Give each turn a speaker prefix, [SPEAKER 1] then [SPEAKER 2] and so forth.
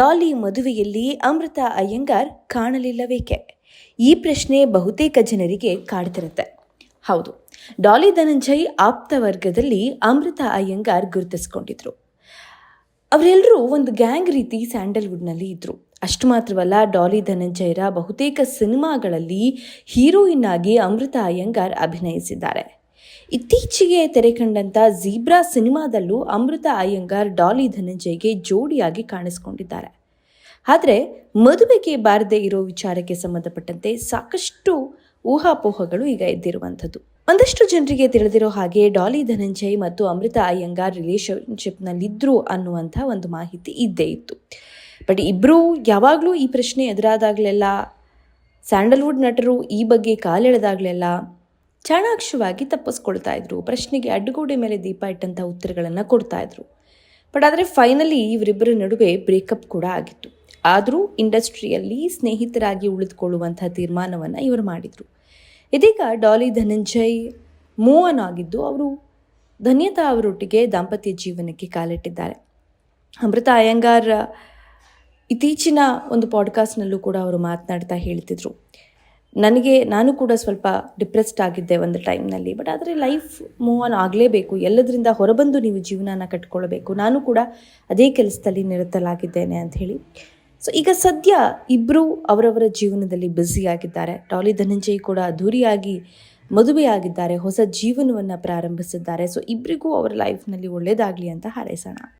[SPEAKER 1] ಡಾಲಿ ಮದುವೆಯಲ್ಲಿ ಅಮೃತ ಅಯ್ಯಂಗಾರ್ ಕಾಣಲಿಲ್ಲವೇಕೆ? ಈ ಪ್ರಶ್ನೆ ಬಹುತೇಕ ಜನರಿಗೆ ಕಾಡ್ತಿರುತ್ತೆ. ಹೌದು, ಡಾಲಿ ಧನಂಜಯ್ ಆಪ್ತ ವರ್ಗದಲ್ಲಿ ಅಮೃತ ಅಯ್ಯಂಗಾರ್ ಗುರುತಿಸ್ಕೊಂಡಿದ್ರು. ಅವರೆಲ್ಲರೂ ಒಂದು ಗ್ಯಾಂಗ್ ರೀತಿ ಸ್ಯಾಂಡಲ್ವುಡ್ನಲ್ಲಿ ಇದ್ದರು ಅಷ್ಟು ಮಾತ್ರವಲ್ಲ, ಡಾಲಿ ಧನಂಜಯರ ಬಹುತೇಕ ಸಿನಿಮಾಗಳಲ್ಲಿ ಹೀರೋಯಿನ್ ಆಗಿ ಅಮೃತ ಅಯ್ಯಂಗಾರ್ ಅಭಿನಯಿಸಿದ್ದಾರೆ. ಇತ್ತೀಚೆಗೆ ತೆರೆ ಕಂಡಂತ ಜೀಬ್ರಾ ಸಿನಿಮಾದಲ್ಲೂ ಅಮೃತ ಅಯ್ಯಂಗಾರ್ ಡಾಲಿ ಧನಂಜಯ್ಗೆ ಜೋಡಿಯಾಗಿ ಕಾಣಿಸಿಕೊಂಡಿದ್ದಾರೆ. ಆದರೆ ಮದುವೆಗೆ ಬಾರದೇ ಇರೋ ವಿಚಾರಕ್ಕೆ ಸಂಬಂಧಪಟ್ಟಂತೆ ಸಾಕಷ್ಟು ಊಹಾಪೋಹಗಳು ಈಗ ಎದ್ದಿರುವಂಥದ್ದು. ಒಂದಷ್ಟು ಜನರಿಗೆ ತಿಳಿದಿರೋ ಹಾಗೆ ಡಾಲಿ ಧನಂಜಯ್ ಮತ್ತು ಅಮೃತ ಅಯ್ಯಂಗಾರ್ ರಿಲೇಶನ್ಶಿಪ್ನಲ್ಲಿದ್ದರು ಅನ್ನುವಂಥ ಒಂದು ಮಾಹಿತಿ ಇದ್ದೇ ಇತ್ತು. ಬಟ್ ಇಬ್ಬರೂ ಯಾವಾಗಲೂ ಈ ಪ್ರಶ್ನೆ ಎದುರಾದಾಗಲೆಲ್ಲ, ಸ್ಯಾಂಡಲ್ವುಡ್ ನಟರು ಈ ಬಗ್ಗೆ ಕಾಲೆಳೆದಾಗಲೆಲ್ಲ ಚಾಣಾಕ್ಷವಾಗಿ ತಪ್ಪಿಸ್ಕೊಳ್ತಾ ಇದ್ರು. ಪ್ರಶ್ನೆಗೆ ಅಡ್ಡಗೋಡೆ ಮೇಲೆ ದೀಪ ಇಟ್ಟಂಥ ಉತ್ತರಗಳನ್ನು ಕೊಡ್ತಾ ಇದ್ರು. ಬಟ್ ಆದರೆ ಫೈನಲಿ ಇವರಿಬ್ಬರ ನಡುವೆ ಬ್ರೇಕಪ್ ಕೂಡ ಆಗಿತ್ತು. ಆದರೂ ಇಂಡಸ್ಟ್ರಿಯಲ್ಲಿ ಸ್ನೇಹಿತರಾಗಿ ಉಳಿದುಕೊಳ್ಳುವಂಥ ತೀರ್ಮಾನವನ್ನು ಇವರು ಮಾಡಿದರು. ಇದೀಗ ಡಾಲಿ ಧನಂಜಯ್ ಮೂವ್ ಆಗಿದ್ದು ಅವರು ಧನ್ಯತಾ ಅವರೊಟ್ಟಿಗೆ ದಾಂಪತ್ಯ ಜೀವನಕ್ಕೆ ಕಾಲಿಟ್ಟಿದ್ದಾರೆ. ಅಮೃತ ಅಯ್ಯಂಗಾರ್ ಇತ್ತೀಚಿನ ಒಂದು ಪಾಡ್ಕಾಸ್ಟ್ನಲ್ಲೂ ಕೂಡ ಅವರು ಮಾತನಾಡ್ತಾ ಹೇಳ್ತಿದ್ರು. ನನಗೆ ನಾನು ಕೂಡ ಸ್ವಲ್ಪ ಡಿಪ್ರೆಸ್ಡ್ ಆಗಿದ್ದೆ ಒಂದು ಟೈಮ್ನಲ್ಲಿ ಬಟ್ ಆದರೆ ಲೈಫ್ ಮೂವ್ ಆನ್ ಆಗಲೇಬೇಕು. ಎಲ್ಲದರಿಂದ ಹೊರಬಂದು ನೀವು ಜೀವನನ ಕಟ್ಕೊಳ್ಬೇಕು. ನಾನು ಕೂಡ ಅದೇ ಕೆಲಸದಲ್ಲಿ ನಿರತಲಾಗಿದ್ದೇನೆ ಹೇಳಿ. ಸೊ ಈಗ ಸದ್ಯ ಇಬ್ಬರೂ ಅವರವರ ಜೀವನದಲ್ಲಿ ಬ್ಯುಸಿಯಾಗಿದ್ದಾರೆ ಟಾಲಿ ಧನಂಜಯ್ ಕೂಡ ಅದ್ಧೂರಿಯಾಗಿ ಮದುವೆಯಾಗಿದ್ದಾರೆ ಹೊಸ ಜೀವನವನ್ನು ಪ್ರಾರಂಭಿಸಿದ್ದಾರೆ. ಸೊ ಇಬ್ಬರಿಗೂ ಅವರ ಲೈಫ್ನಲ್ಲಿ ಒಳ್ಳೆಯದಾಗಲಿ ಅಂತ ಹಾರೈಸೋಣ.